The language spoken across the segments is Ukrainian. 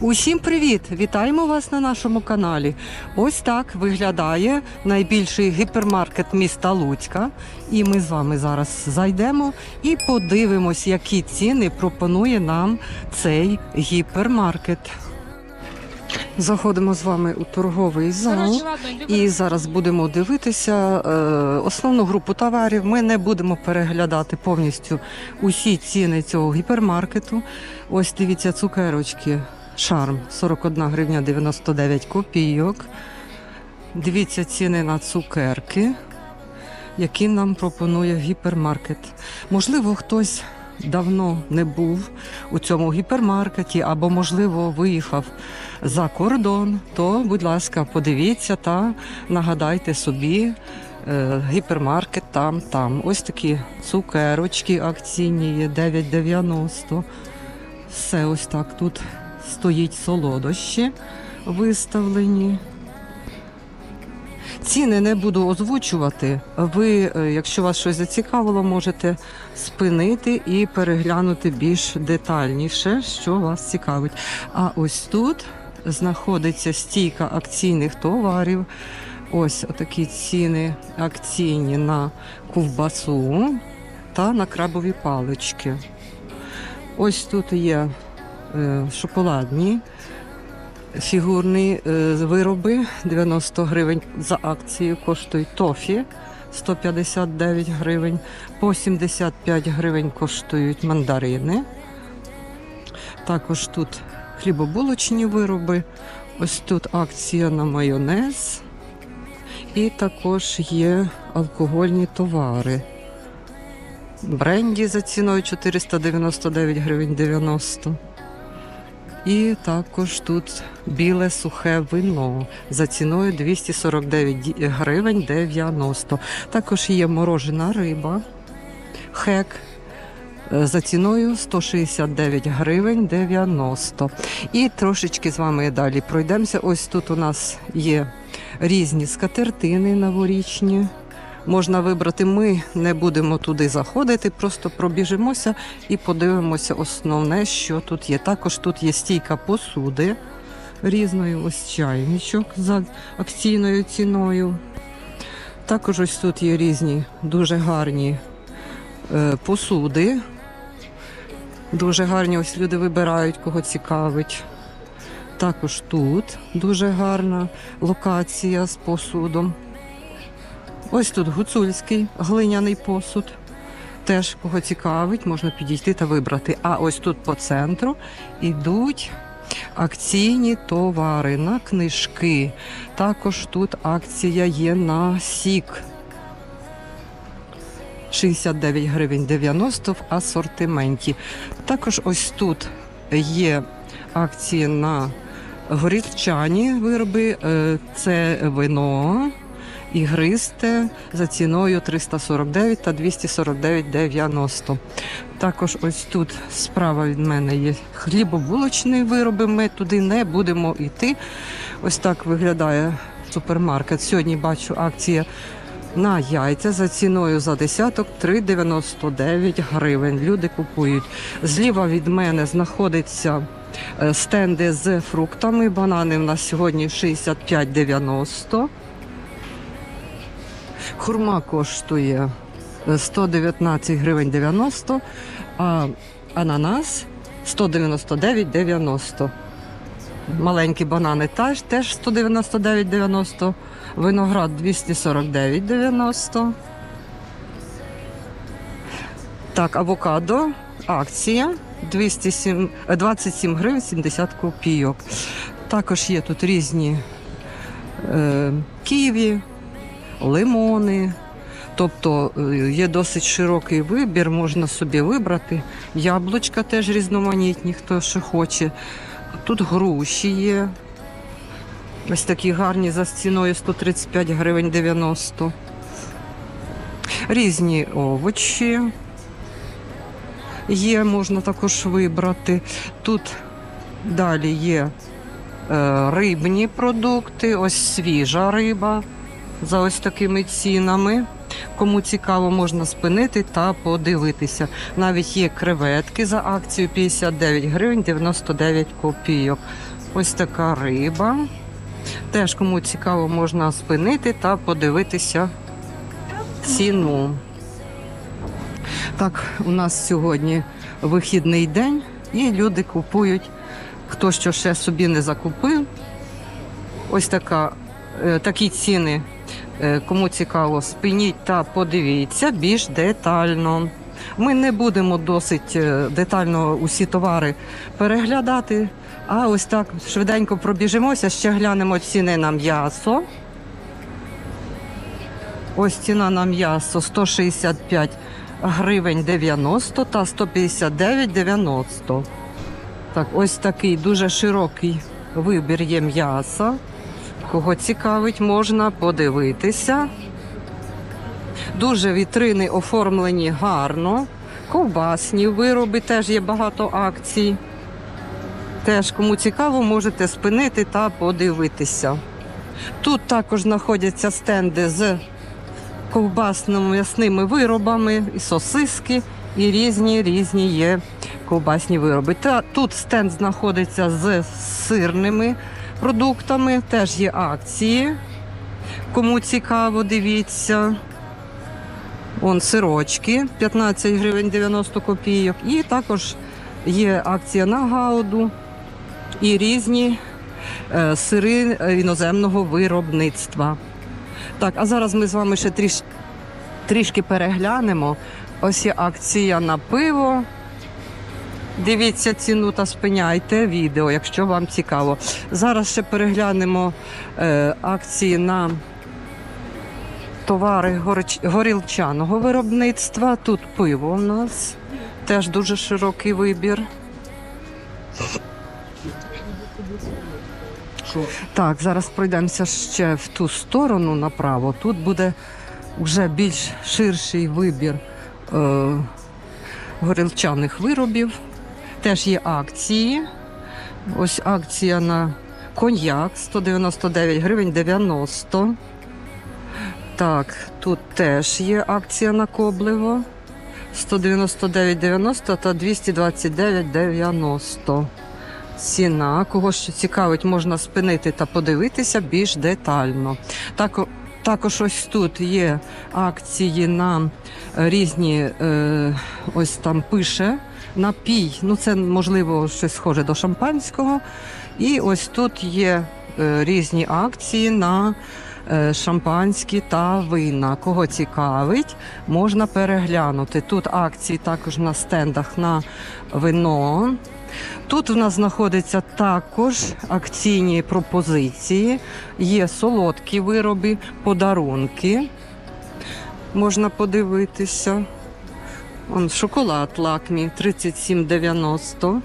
Усім привіт! Вітаємо вас на нашому каналі. Ось так виглядає найбільший гіпермаркет міста Луцька. І ми з вами зараз зайдемо і подивимось, які ціни пропонує нам цей гіпермаркет. Заходимо з вами у торговий зал. І зараз будемо дивитися е, основну групу товарів. Ми не будемо переглядати повністю усі ціни цього гіпермаркету. Ось дивіться, цукерочки. Шарм 41 гривня 99 копійок. Дивіться ціни на цукерки, які нам пропонує гіпермаркет. Можливо, хтось давно не був у цьому гіпермаркеті, або, можливо, виїхав за кордон, то, будь ласка, подивіться та нагадайте собі. е, Гіпермаркет там, там. Ось такі цукерочки акційні є 9,90. Все ось так тут стоїть солодощі виставлені. Ціни не буду озвучувати. Ви, е, якщо вас щось зацікавило, можете спинити і переглянути більш детальніше, що вас цікавить. А ось тут знаходиться стійка акційних товарів. Ось такі ціни акційні на ковбасу та на крабові палички. Ось тут є шоколадні фігурні е, вироби 90 гривень за акцією коштують тофі 159 гривень, по 75 гривень коштують мандарини. Також тут хлібобулочні вироби. Ось тут акція на майонез. І також є алкогольні товари. Бренді за ціною 499 гривень 90. І також тут біле сухе вино за ціною 249 гривень 90. Також є морожена риба, хек е, за ціною 169 гривень 90. І трошечки з вами далі пройдемося. Ось тут у нас є різні скатертини новорічні. Можна вибрати, ми не будемо туди заходити, просто пробіжимося і подивимося основне, що тут є. Також тут є стійка посуди різної, ось чайничок за акційною ціною. Також ось тут є різні дуже гарні е, посуди. Дуже гарні, ось люди вибирають, кого цікавить. Також тут дуже гарна локація з посудом. Ось тут гуцульський глиняний посуд. Теж кого цікавить, можна підійти та вибрати. А ось тут по центру йдуть акційні товари на книжки. Також тут акція є на сік. 69 гривень 90 в асортименті. Також ось тут є акції на горілчані вироби. Е, Це вино ігристе за ціною 349 та 249,90. Також ось тут справа від мене є хлібобулочні вироби. Ми туди не будемо йти. Ось так виглядає супермаркет. Сьогодні бачу акція на яйця за ціною за десяток 3,99 гривень. Люди купують. Зліва від мене знаходиться е, стенди з фруктами. Банани в нас сьогодні 65,90. Хурма коштує е, 119 гривень 90, а ананас 199,90. Маленькі банани теж, теж 199,90. Виноград 249,90. Так, авокадо, акція 207, е, 27 гривень 70 копійок. Також є тут різні е, ківі, лимони. Тобто е, є досить широкий вибір, можна собі вибрати. Яблучка теж різноманітні, хто що хоче. Тут груші є. Ось такі гарні за ціною 135 гривень 90. Різні овочі є, можна також вибрати. Тут далі є е, рибні продукти, ось свіжа риба за ось такими цінами. Кому цікаво, можна спинити та подивитися. Навіть є креветки за акцію 59 гривень 99 копійок. Ось така риба. Теж кому цікаво, можна спинити та подивитися ціну. Так, у нас сьогодні вихідний день, і люди купують, хто що ще собі не закупив. Ось така, е, такі ціни. Е, Кому цікаво, спиніть та подивіться більш детально. Ми не будемо досить е, детально усі товари переглядати, а ось так швиденько пробіжимося, ще глянемо ціни на м'ясо. Ось ціна на м'ясо 165 гривень 90 та 159,90. Так, ось такий дуже широкий вибір є м'яса. Кого цікавить, можна подивитися. Дуже вітрини оформлені гарно. Ковбасні вироби теж є багато акцій. Теж, кому цікаво, можете спинити та подивитися. Тут також знаходяться стенди з ковбасно-м'ясними виробами, і сосиски, і різні різні є ковбасні вироби. Та тут стенд знаходиться з сирними продуктами, теж є акції. Кому цікаво, дивіться. Вон сирочки 15 гривень 90 копійок. І також є акція на гауду і різні е, сири е, іноземного виробництва. Так, а зараз ми з вами ще тріш, трішки переглянемо. Ось є акція на пиво. Дивіться ціну та спиняйте відео, якщо вам цікаво. Зараз ще переглянемо е, акції на товари горич- горілчаного виробництва. Тут пиво у нас теж дуже широкий вибір. Так, зараз пройдемося ще в ту сторону направо. Тут буде вже більш ширший вибір е, горілчаних виробів. Теж є акції. Ось акція на коньяк 199 гривень 90. Так, тут теж є акція на кобливо 199,90 та 229,90. Ціна, кого що цікавить, можна спинити та подивитися більш детально. Так, також ось тут є акції на різні, е, ось там пише напій. Ну, це можливо щось схоже до шампанського. І ось тут є е, різні акції на е, шампанські та вина. Кого цікавить, можна переглянути. Тут акції також на стендах на вино. Тут в нас знаходяться також акційні пропозиції, є солодкі вироби, подарунки. Можна подивитися. Он шоколад лакмі 37,90.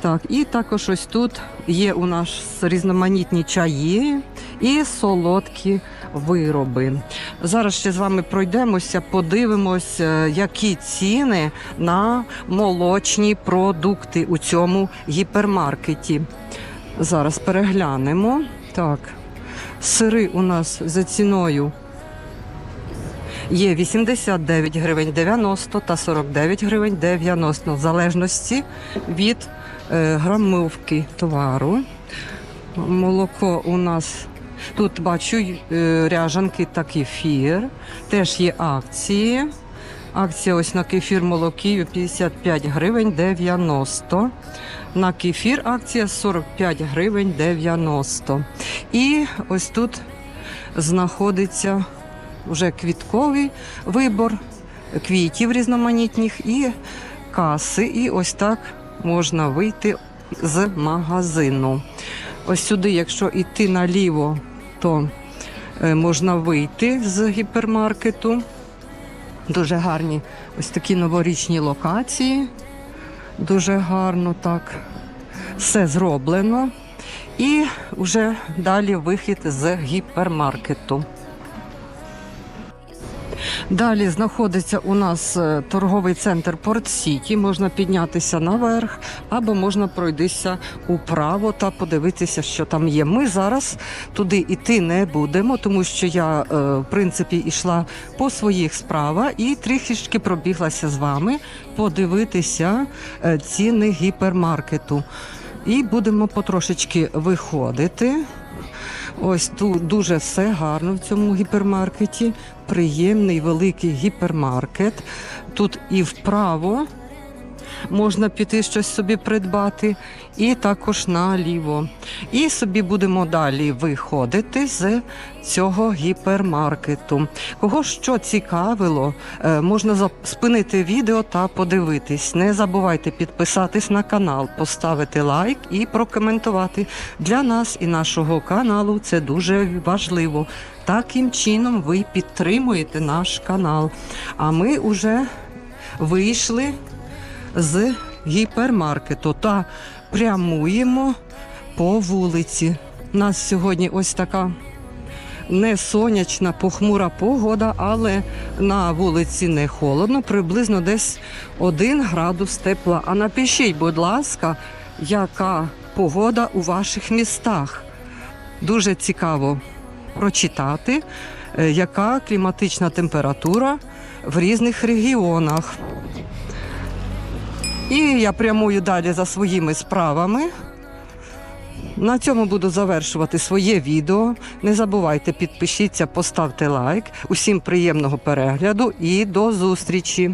Так, і також ось тут є у нас різноманітні чаї і солодкі вироби. Зараз ще з вами пройдемося, подивимось, е, які ціни на молочні продукти у цьому гіпермаркеті. Зараз переглянемо. Так, сири у нас за ціною є 89 гривень 90 та 49 гривень 90, в залежності від е, грамовки товару. Молоко у нас тут бачу е, ряжанки та кефір. Теж є акції. Акція ось на кефір молокію 55 гривень 90. На кефір акція 45 гривень 90. І ось тут знаходиться вже квітковий вибор квітів різноманітних і каси. І ось так можна вийти з магазину. Ось сюди, якщо йти наліво, то е, можна вийти з гіпермаркету. Дуже гарні ось такі новорічні локації. Дуже гарно так. Все зроблено. І вже далі вихід з гіпермаркету. Далі знаходиться у нас е, торговий центр Порт Сіті. Можна піднятися наверх або можна пройдися управо та подивитися, що там є. Ми зараз туди йти не будемо, тому що я, е, в принципі, йшла по своїх справах і трішки пробіглася з вами подивитися е, ціни гіпермаркету. І будемо потрошечки виходити. Ось тут дуже все гарно в цьому гіпермаркеті. Приємний великий гіпермаркет. Тут і вправо можна піти щось собі придбати, і також наліво. І собі будемо далі виходити з цього гіпермаркету. Кого що цікавило, е, можна спинити відео та подивитись. Не забувайте підписатись на канал, поставити лайк і прокоментувати. Для нас і нашого каналу це дуже важливо. Таким чином ви підтримуєте наш канал. А ми вже вийшли з гіпермаркету та прямуємо по вулиці. У нас сьогодні ось така не сонячна, похмура погода, але на вулиці не холодно, приблизно десь 1 градус тепла. А напишіть, будь ласка, яка погода у ваших містах. Дуже цікаво прочитати, е, яка кліматична температура в різних регіонах. І я прямую далі за своїми справами. На цьому буду завершувати своє відео. Не забувайте, підпишіться, поставте лайк. Усім приємного перегляду і до зустрічі!